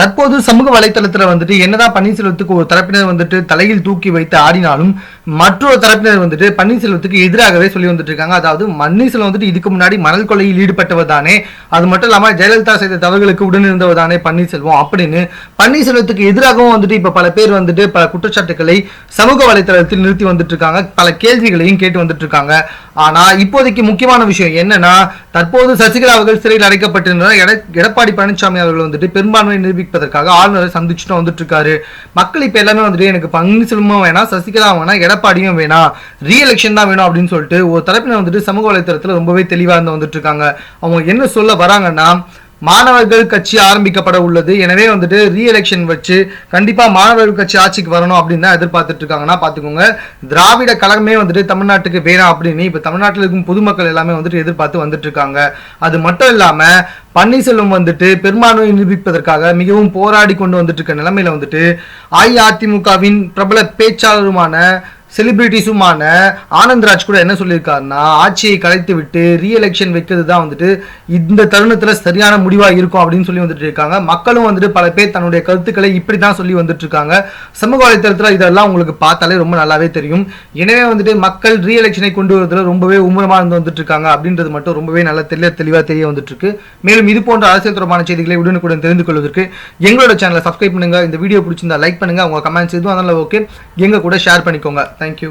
தற்போது சமூக வலைத்தளத்துல வந்துட்டு என்னதான் பன்னீர்செல்வத்துக்கு ஒரு தரப்பினர் வந்துட்டு தலையில் தூக்கி வைத்து ஆடினாலும் மற்றொரு தரப்பினர் வந்துட்டு பன்னீர்செல்வத்துக்கு எதிராகவே சொல்லி வந்துட்டு இருக்காங்க. அதாவது பன்னீர்செல்வம் வந்துட்டு இதுக்கு முன்னாடி மணல் கொலையில் ஈடுபட்டவர் தானே. அது மட்டும் இல்லாம ஜெயலலிதா செய்த தவறுகளுக்கு உடன் இருந்தவர் தானே பன்னீர்செல்வம். அப்படின்னு பன்னீர்செல்வத்துக்கு எதிராகவும் வந்துட்டு இப்ப பல பேர் வந்துட்டு பல குற்றச்சாட்டுகளை சமூக வலைத்தளத்தில் நிறுத்தி வந்துட்டு இருக்காங்க. பல கேள்விகளையும் கேட்டு வந்துட்டு இருக்காங்க. ஆனா இப்போதைக்கு முக்கியமான விஷயம் என்னன்னா தற்போது சசிகலா அவர்கள் சிறையில் அடைக்கப்பட்டிருந்தார் எட- எடப்பாடி பழனிசாமி அவர்கள் வந்துட்டு பெரும்பான்மையை நிரூபிப்பதற்காக ஆளுநரை சந்திச்சுட்டு வந்துட்டு இருக்காரு மக்கள் இப்ப எல்லாமே வந்துட்டு எனக்கு பன்னீர்செல்வமும் வேணாம் சசிகலா வேணாம் எடப்பாடியும் வேணாம் ரீஎலெக்ஷன் தான் வேணும் அப்படின்னு சொல்லிட்டு ஒரு தரப்பினர் வந்துட்டு சமூக வலைத்தளத்துல ரொம்பவே தெளிவா இருந்து வந்துட்டு இருக்காங்க அவங்க என்ன சொல்ல வராங்கன்னா மாணவர்கள் கட்சி ஆரம்பிக்கப்பட உள்ளது. எனவே வந்துட்டு ரீஎலெக்ஷன் வச்சு கண்டிப்பா மாணவர்கள் கட்சி ஆட்சிக்கு வரணும் அப்படின்னு தான் எதிர்பார்த்துட்டு இருக்காங்கன்னா பாத்துக்கோங்க திராவிட கழகமே வந்துட்டு தமிழ்நாட்டுக்கு வேணாம் அப்படின்னு இப்ப தமிழ்நாட்டில் இருக்கும் பொதுமக்கள் எல்லாமே வந்துட்டு எதிர்பார்த்து வந்துட்டு இருக்காங்க. அது மட்டும் இல்லாம பன்னீர்செல்வம் வந்துட்டு பெரும்பான்மையை நிரூபிப்பதற்காக மிகவும் போராடி கொண்டு வந்துட்டு இருக்க நிலைமையில வந்துட்டு அஇஅதிமுகவின் பிரபல பேச்சாளருமான செலிபிரிட்டிஸுமான ஆனந்த்ராஜ் கூட என்ன சொல்லியிருக்காருன்னா ஆட்சியை கலைத்து விட்டு ரீஎலெக்ஷன் வைக்கிறது தான் வந்துட்டு இந்த தருணத்தில் சரியான முடிவாக இருக்கும் அப்படின்னு சொல்லி வந்துட்டு இருக்காங்க. மக்களும் வந்துட்டு பல பேர் தன்னுடைய கருத்துக்களை இப்படி தான் சொல்லி வந்துட்டு இருக்காங்க. சமூக வலைத்தளத்தில் இதெல்லாம் உங்களுக்கு பார்த்தாலே ரொம்ப நல்லாவே தெரியும். எனவே வந்துட்டு மக்கள் ரீஎலெக்ஷனை கொண்டு வரதுல ரொம்பவே உமரமாக இருந்து வந்துட்டு இருக்காங்க அப்படின்றது மட்டும் ரொம்பவே நல்ல தெளிவா தெளிவாக தெரிய வந்துட்டு இருக்கு. மேலும் இது போன்ற அரசியல் தொடர்பான செய்திகளை உடனுக்குடன் தெரிந்து கொள்வதற்கு எங்களோட சேனலை சப்ஸ்கிரைப் பண்ணுங்க. இந்த வீடியோ பிடிச்சிருந்தா லைக் பண்ணுங்க. உங்க கமெண்ட்ஸ் எதுவும் அதனால ஓகே எங்க கூட ஷேர் பண்ணிக்கோங்க. Thank you.